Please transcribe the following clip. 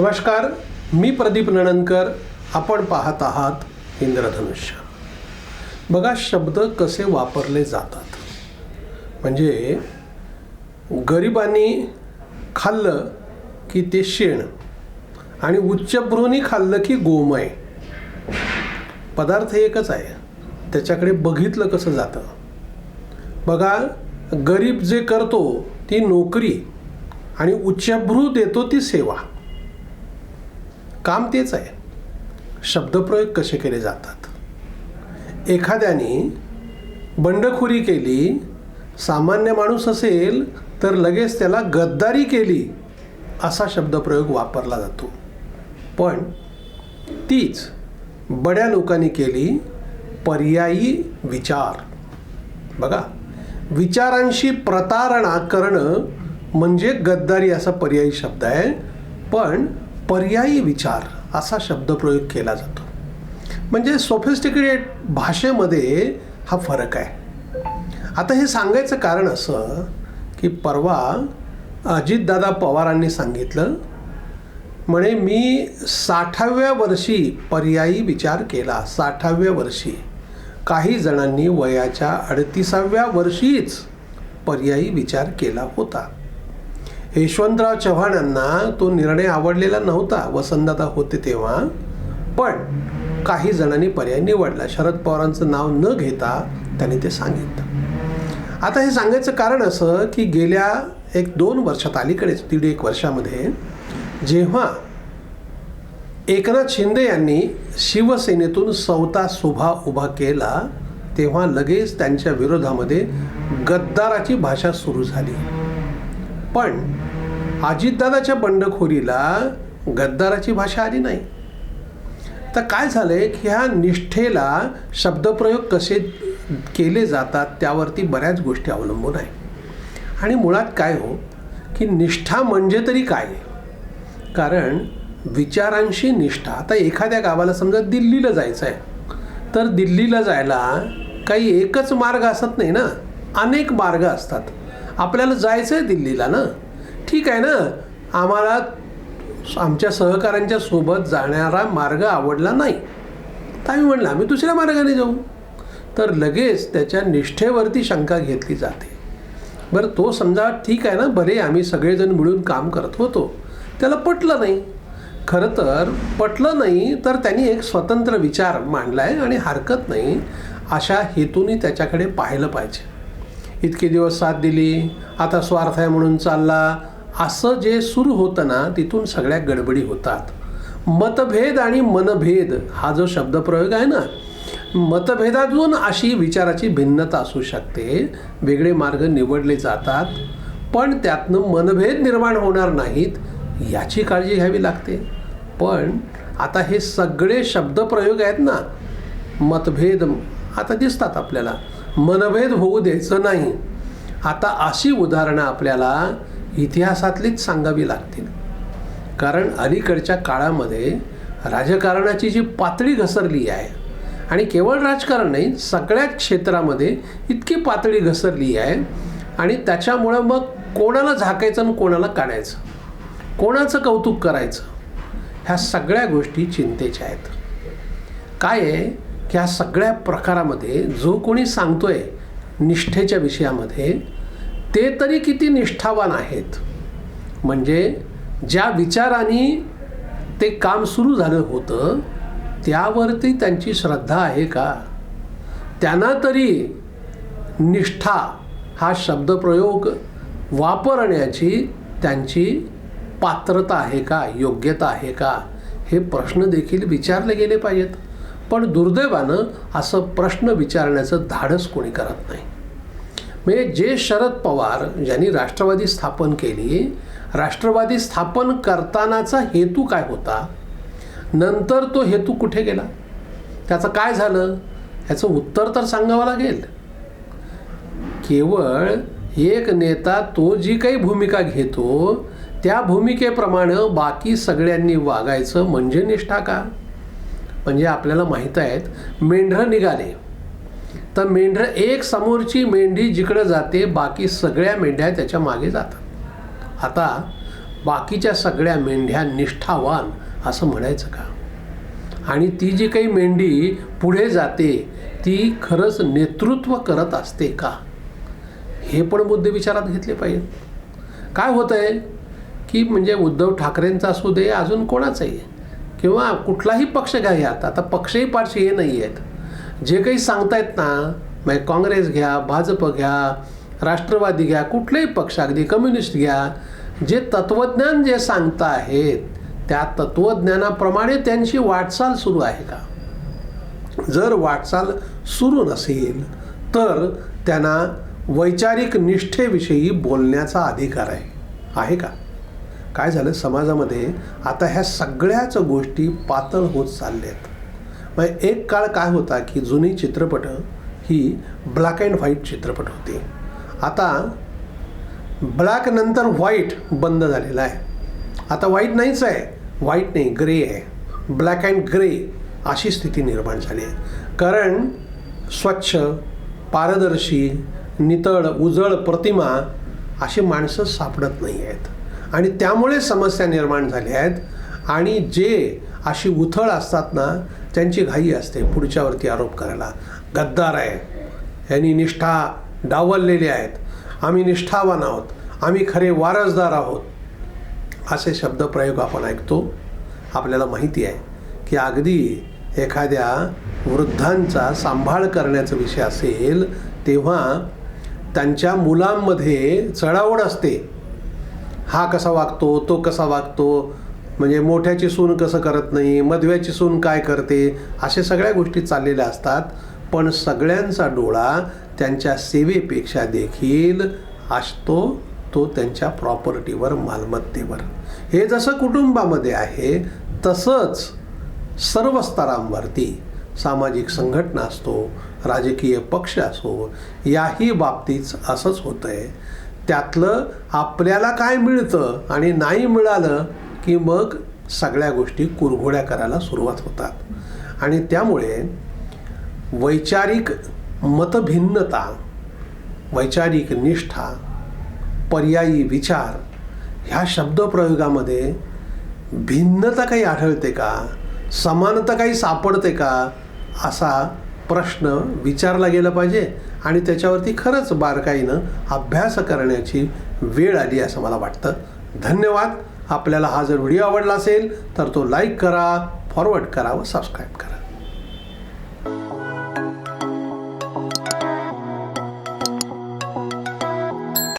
नमस्कार मी प्रदीप नणनकर. आपण पाहत आहात इंद्रधनुष्य. बघा शब्द कसे वापरले जातात. म्हणजे गरिबांनी खाल्लं की ते शेण आणि उच्चभ्रूनी खाल्लं की गोमय. पदार्थ एकच आहे. त्याच्याकडे बघितलं कसं जातं? बघा गरीब जे करतो ती नोकरी आणि उच्चभ्रू देतो ती सेवा. काम तेच आहे. शब्दप्रयोग कसे केले जातात? एखाद्याने बंडखोरी केली सामान्य माणूस असेल तर लगेच त्याला गद्दारी केली असा शब्दप्रयोग वापरला जातो. पण तीच बड्या लोकांनी केली पर्यायी विचार. बघा विचारांशी प्रतारणा करणं म्हणजे गद्दारी असा पर्यायी शब्द आहे पण पर्यायी विचार असा शब्दप्रयोग केला जातो. म्हणजे सोफिस्टिकेटेड भाषेमध्ये हा फरक आहे. आता हे सांगायचं कारण असं की परवा अजितदादा पवारांनी सांगितलं म्हणे मी साठाव्या वर्षी पर्यायी विचार केला साठाव्या वर्षी. काही जणांनी वयाच्या अडतीसाव्या वर्षीच पर्यायी विचार केला होता. यशवंतराव चव्हाण यांना तो निर्णय आवडलेला नव्हता. वसंतदादा होते तेव्हा. पण काही जणांनी पर्याय निवडला. शरद पवारांचं नाव न घेता त्यांनी ते सांगितलं. आता हे सांगायचं कारण असं की गेल्या एक दोन वर्षात अलीकडेच दीड एक वर्षामध्ये जेव्हा एकनाथ शिंदे यांनी शिवसेनेतून सौता सुभा उभा केला तेव्हा लगेच त्यांच्या विरोधामध्ये गद्दाराची भाषा सुरू झाली. पण अजितदादाच्या बंडखोरीला गद्दाराची भाषा आली नाही. तर काय झालं आहे की ह्या निष्ठेला शब्दप्रयोग कसे केले जातात त्यावरती बऱ्याच गोष्टी अवलंबून आहे आणि मुळात काय हो की निष्ठा म्हणजे तरी काय? कारण विचारांशी निष्ठा आता एखाद्या गावाला समजा दिल्लीला जायचं आहे तर दिल्लीला जायला काही एकच मार्ग असत नाही ना? अनेक मार्ग असतात. आपल्याला जायचं आहे दिल्लीला ना? ठीक आहे ना? आम्हाला आमच्या सहकाऱ्यांच्या सोबत जाणारा मार्ग आवडला नाही. तर आम्ही म्हणलं आम्ही दुसऱ्या मार्गाने जाऊ. तर लगेच त्याच्या निष्ठेवरती शंका घेतली जाते. बरं तो समजा ठीक आहे ना? बरे आम्ही सगळेजण मिळून काम करत होतो. त्याला पटलं नाही. खरं तर पटलं नाही तर त्यांनी एक स्वतंत्र विचार मांडला आहे आणि हरकत नाही अशा हेतूने त्याच्याकडे पाहिलं पाहिजे. इतके दिवस साथ दिली. आता स्वार्थ आहे म्हणून चालला. असं जे सुरू होतं ना तिथून सगळ्या गडबडी होतात. मतभेद आणि मनभेद हा जो शब्दप्रयोग आहे ना मतभेदातून अशी विचाराची भिन्नता असू शकते. वेगळे मार्ग निवडले जातात पण त्यातनं मनभेद निर्माण होणार नाहीत याची काळजी घ्यावी लागते. पण आता हे सगळे शब्दप्रयोग आहेत ना मतभेद आता दिसतात आपल्याला. मनभेद होऊ द्यायचं नाही. आता अशी उदाहरणं आपल्याला इतिहासातलीच सांगावी लागतील. कारण अलीकडच्या काळामध्ये राजकारणाची जी पातळी घसरली आहे आणि केवळ राजकारण नाही सगळ्याच क्षेत्रामध्ये इतकी पातळी घसरली आहे आणि त्याच्यामुळं मग कोणाला झाकायचं आणि कोणाला काढायचं? कोणाचं कौतुक करायचं? ह्या सगळ्या गोष्टी चिंतेच्या आहेत. काय आहे? ह्या सगळ्या प्रकारामध्ये जो कोणी सांगतोय निष्ठेच्या विषयामध्ये ते तरी किती निष्ठावान आहेत. म्हणजे ज्या विचाराने ते काम सुरू झालं होतं त्यावरती त्यांची श्रद्धा आहे का? त्यांना तरी निष्ठा हा शब्दप्रयोग वापरण्याची त्यांची पात्रता आहे का? योग्यता आहे का? हे प्रश्न देखील विचारले गेले पाहिजेत. पण दुर्दैवानं असं प्रश्न विचारण्याचं धाडस कोणी करत नाही. म्हणजे जे शरद पवार ज्यांनी राष्ट्रवादी स्थापन केली राष्ट्रवादी स्थापन करतानाचा हेतू काय होता? नंतर तो हेतू कुठे गेला? त्याचं काय झालं? ह्याचं उत्तर तर सांगावं लागेल. केवळ एक नेता तो जी काही भूमिका घेतो त्या भूमिकेप्रमाणे बाकी सगळ्यांनी वागायचं म्हणजे निष्ठा का? म्हणजे आपल्याला माहीत आहेत मेंढरं निघाले. तर मेंढरं एक समोरची मेंढी जिकडं जाते बाकी सगळ्या मेंढ्या त्याच्यामागे जातात. आता बाकीच्या सगळ्या मेंढ्या निष्ठावान असं म्हणायचं का? आणि ती जी काही मेंढी पुढे जाते ती खरंच नेतृत्व करत असते का? हे पण मुद्दे विचारात घेतले पाहिजेत काय होतं आहे की म्हणजे उद्धव ठाकरेंचा असू दे अजून कोणाचाही. किंवा कुठलाही पक्ष घ्यायात आता पक्षही फारसे हे नाही आहेत. जे काही सांगतायत ना म्हणजे काँग्रेस घ्या भाजप घ्या राष्ट्रवादी घ्या कुठलेही पक्ष अगदी कम्युनिस्ट घ्या जे तत्त्वज्ञान जे सांगता आहेत त्या तत्त्वज्ञानाप्रमाणे त्यांची वाटचाल सुरू आहे का? जर वाटचाल सुरू नसेल तर त्यांना वैचारिक निष्ठेविषयी बोलण्याचा अधिकार आहे. आहे का? काय झालं? समाजामध्ये आता ह्या सगळ्याच गोष्टी पातळ होत चालल्यात. मग एक काळ काय होता की जुनी चित्रपट ही ब्लॅक अँड व्हाईट चित्रपट होती. आता ब्लॅक नंतर व्हाईट बंद झालेला आहे. आता व्हाईट नाहीच आहे. व्हाईट नाही ग्रे आहे. ब्लॅक अँड ग्रे अशी स्थिती निर्माण झाली आहे. कारण स्वच्छ पारदर्शी नितळ उजळ प्रतिमा अशी माणसं सापडत नाही आहेत. आणि त्यामुळे समस्या निर्माण झाल्या आहेत. आणि जे अशी उथळ असतात ना त्यांची घाई असते पुढच्यावरती आरोप करायला. गद्दार आहे यांनी निष्ठा डावललेली आहेत. आम्ही निष्ठावान आहोत. आम्ही खरे वारसदार आहोत. असे शब्दप्रयोग आपण ऐकतो. आपल्याला माहिती आहे की अगदी एखाद्या वृद्धांचा सांभाळ करण्याचा विषय असेल तेव्हा त्यांच्या मुलांमध्ये चढावड असते. हा कसा वागतो तो कसा वागतो म्हणजे मोठ्याची सून कसं करत नाही मधव्याची सून काय करते अशा सगळ्या गोष्टी चाललेल्या असतात. पण सगळ्यांचा डोळा त्यांच्या सेवेपेक्षा देखील असतो तो त्यांच्या प्रॉपर्टीवर मालमत्तेवर. हे जसं कुटुंबामध्ये आहे तसंच सर्व स्तरांवरती सामाजिक संघटना असतो राजकीय पक्ष असो याही बाबतीत असंच होतं आहे त्यातलं आपल्याला काय मिळतं आणि नाही मिळालं की मग सगळ्या गोष्टी कुरघोड्या करायला सुरुवात होतात. आणि त्यामुळे वैचारिक मतभिन्नता वैचारिक निष्ठा पर्यायी विचार ह्या शब्दप्रयोगामध्ये भिन्नता काही आढळते का? समानता काही सापडते का? असा प्रश्न विचारला गेला पाहिजे. आणि त्याच्यावरती खरंच बारकाईनं अभ्यास करण्याची वेळ आली असं मला वाटतं. धन्यवाद. आपल्याला हा जर व्हिडिओ आवडला असेल तर तो लाईक करा फॉरवर्ड करा व सबस्क्राईब करा.